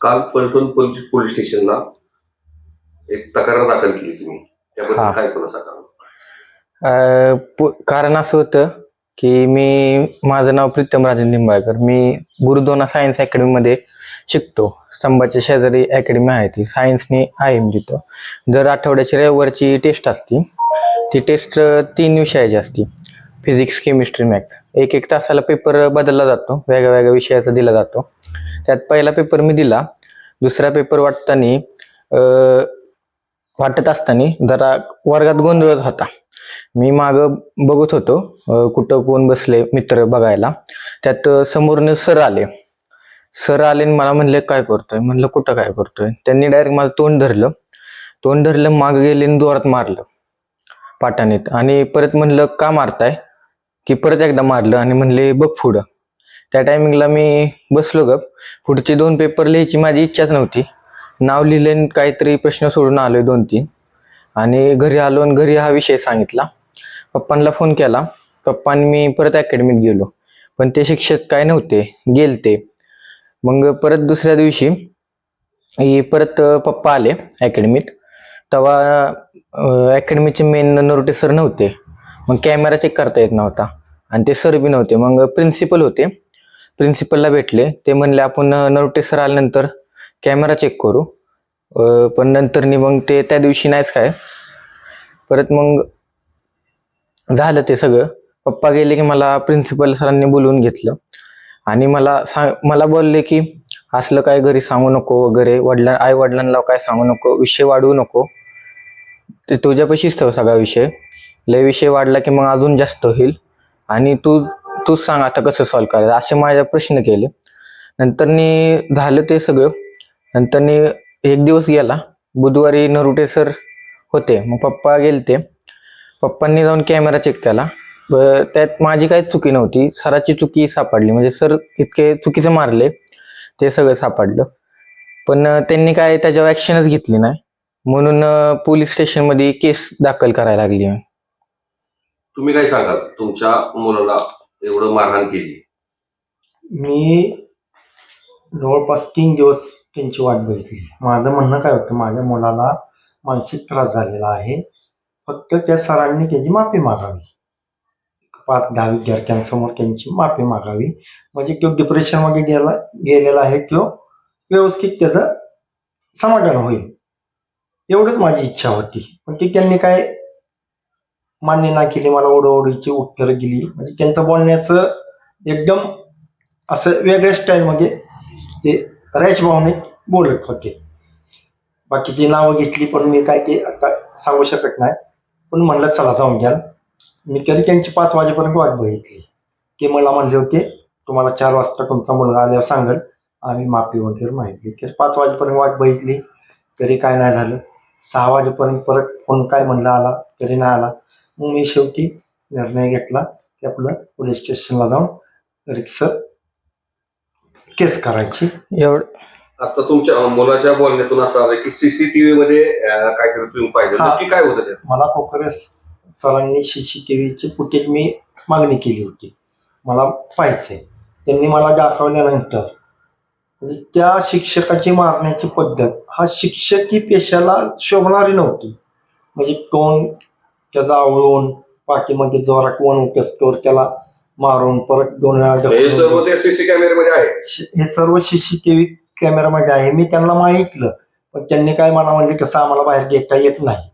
काल पलटून पोलीस स्टेशनला एक तक्रार दाखल केली तुम्ही. त्याबद्दल हा. काय थोडं सांगा अ, पु- कारण असं होतं की मी माझं नाव प्रीतम राजन लिंबाळकर मी गुरुदोना सायन्स अकॅडमीमध्ये शिकतो. स्तंभाच्या शेजारी अकॅडमी आहे ती. सायन्सनी आहे मी तिथं. दर आठवड्याची रविवारची टेस्ट असती. ती टेस्ट तीन विषयाची असती. फिजिक्स केमिस्ट्री मॅथ्स एक एक तासाला पेपर बदलला जातो. वेगळ्या वेगळ्या विषयाचा दिला जातो. त्यात पहिला पेपर मी दिला. दुसरा पेपर वाटताना वाटत असताना जरा वर्गात गोंधळत होता. मी माग बघत होतो. कुठं कोण बसले मित्र बघायला. त्यात समोरनं सर आले. सर आले आणि मला म्हणले काय करतोय? म्हणलं कुठं काय करतोय? त्यांनी डायरेक्ट माझं तोंड धरलं. तोंड धरलं माग गेले आणि जोरात मारलं. पाटानेत. आणि परत म्हणलं का मारताय? की परत एकदा मारलं आणि म्हणले बघ पुढं. त्या टायमिंगला मी बसलो गप. पुढचे दोन पेपर लिहायची माझी इच्छाच नव्हती. नाव लिहिले काहीतरी प्रश्न सोडून आलोय दोन तीन. आणि घरी आलो आणि घरी हा विषय सांगितला. पप्पांना फोन केला. पप्पांनी मी परत अकॅडमीत गेलो. पण ते शिक्षक काय नव्हते गेल ते मग परत दुसऱ्या दिवशी परत पप्पा आले अकॅडमीत तेव्हा अकॅडमीचे मेन नरोटे सर नव्हते. मग कॅमेरा चेक करता येत नव्हता. आणि ते सर बी नव्हते. मग प्रिन्सिपल होते. प्रिन्सिपलला भेटले. ते म्हणले आपण नरोटे सर आल्यानंतर कॅमेरा चेक करू. पण नंतर मग ते त्या दिवशी नाहीच काय. परत मग झालं ते सगळं. पप्पा गेले की मला प्रिन्सिपल सरांनी बोलवून घेतलं. आणि मला सांग मला बोलले की असलं काय घरी सांगू नको वगैरे. वडिलां आई वडिलांना काय सांगू नको. विषय वाढवू नको. ते तुझ्यापाशीच ठेव सगळा विषय. लय विषय वाढला की मग अजून जास्त होईल. आणि तू तूच सांग आता कसं सॉल्व करायचं? असे माझ्या प्रश्न केले. नंतरनी झालं ते सगळं. नंतरनी एक दिवस गेला. बुधवारी नरुटे सर होते. मग पप्पा गेलते. पप्पांनी जाऊन कॅमेरा चेक केला. त्यात माझी काहीच चुकी नव्हती. सराची चुकी सापडली. म्हणजे सर इतके चुकीचे मारले. ते सगळं सापडलं. पण त्यांनी काय त्याच्यावर ॲक्शनच घेतली नाही. म्हणून पोलीस स्टेशनमध्ये केस दाखल करायला लागली तुम्ही काय सांगाल? तुमच्या मुलाला एवढं मारहाण केली. मी जवळपास तीन दिवस त्यांची वाट बघितली. माझं म्हणणं काय होतं माझ्या मुलाला मानसिक त्रास झालेला आहे. फक्त त्या सरांनी त्याची माफी मागावी. पाच दहा विद्यार्थ्यांसमोर त्यांची माफी मागावी. म्हणजे तो डिप्रेशनमध्ये गेला गेलेला आहे तो व्यवस्थित त्याचं समाधान होईल. एवढंच माझी इच्छा होती. पण ती त्यांनी काय मान्य नाही केली मला ओढवडीची उत्तरं गेली. म्हणजे त्यांचं बोलण्याचं एकदम असं वेगळ्या स्टाईलमध्ये ते रॅश बोलत होते. बाकीची नावं घेतली पण मी काय ते आता सांगू शकत नाही. पण म्हणलं चला जाऊन घ्या. मी तरी त्यांची पाच वाजेपर्यंत वाट बघितली. ते मला म्हणले होते तुम्हाला चार वाजता तुमचा मुलगा आल्यावर सांगेल. आम्ही माफी वगैरे माहिती तर पाच वाजेपर्यंत वाट बघितली. तरी काय नाही झालं. सहा वाजेपर्यंत परत फोन काय म्हणला आला तरी नाही आला. मग मी शेवटी निर्णय घेतला की आपलं पोलीस स्टेशनला जाऊन रिक्सर केस करायची. एवढं. आता तुमच्या मुलाच्या बोलण्यातून असं आलं की सीसीटीव्ही मध्ये अं, काहीतरी तुम्ही पाहिलं हा. नक्की काय होतं त्यात? मला कोकरे सरांनी सी सी टी व्हीची फुटेज मी मागणी केली होती. मला पाहायचंय. त्यांनी मला दाखवल्यानंतर म्हणजे त्या शिक्षकाची मारण्याची पद्धत हा शिक्षकी पेशाला शोभणारी नव्हती. म्हणजे तोंड त्याचा आवळून पाठीमध्ये जोरात कोण उठस्तोर त्याला मारून परत दोन वेळा हे ढकलून सर्व ते सीसी कॅमेऱ्यामध्ये आहे? हे सर्व सीसीटीव्ही कॅमेरामध्ये आहे. मी त्यांना मागितलं. पण त्यांनी काय मला म्हणले कसं आम्हाला बाहेर घेता येत नाही.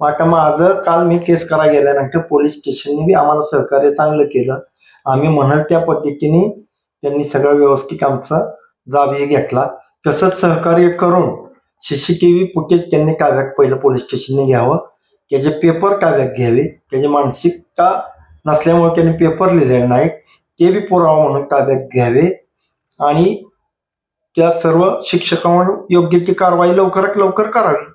मग आता माझं काल मी केस करा गेल्यानंतर पोलीस स्टेशनने बी आम्हाला सहकार्य चांगलं केलं. आम्ही म्हणाल त्या पद्धतीने त्यांनी सगळं व्यवस्थित आमचा जाब घेतला. तसंच सहकार्य करून सीसीटीव्ही फुटेज त्यांनी काव्यात पहिलं पोलीस स्टेशनने घ्यावं. त्याचे पेपर काव्यात घ्यावे. त्याची मानसिकता नसल्यामुळे त्याने पेपर लिहिलेले नाहीत. ते बी पुरावा म्हणून ताब्यात घ्यावे. आणि त्या सर्व शिक्षकांवर योग्य ती कारवाई लवकरात लवकर करावी.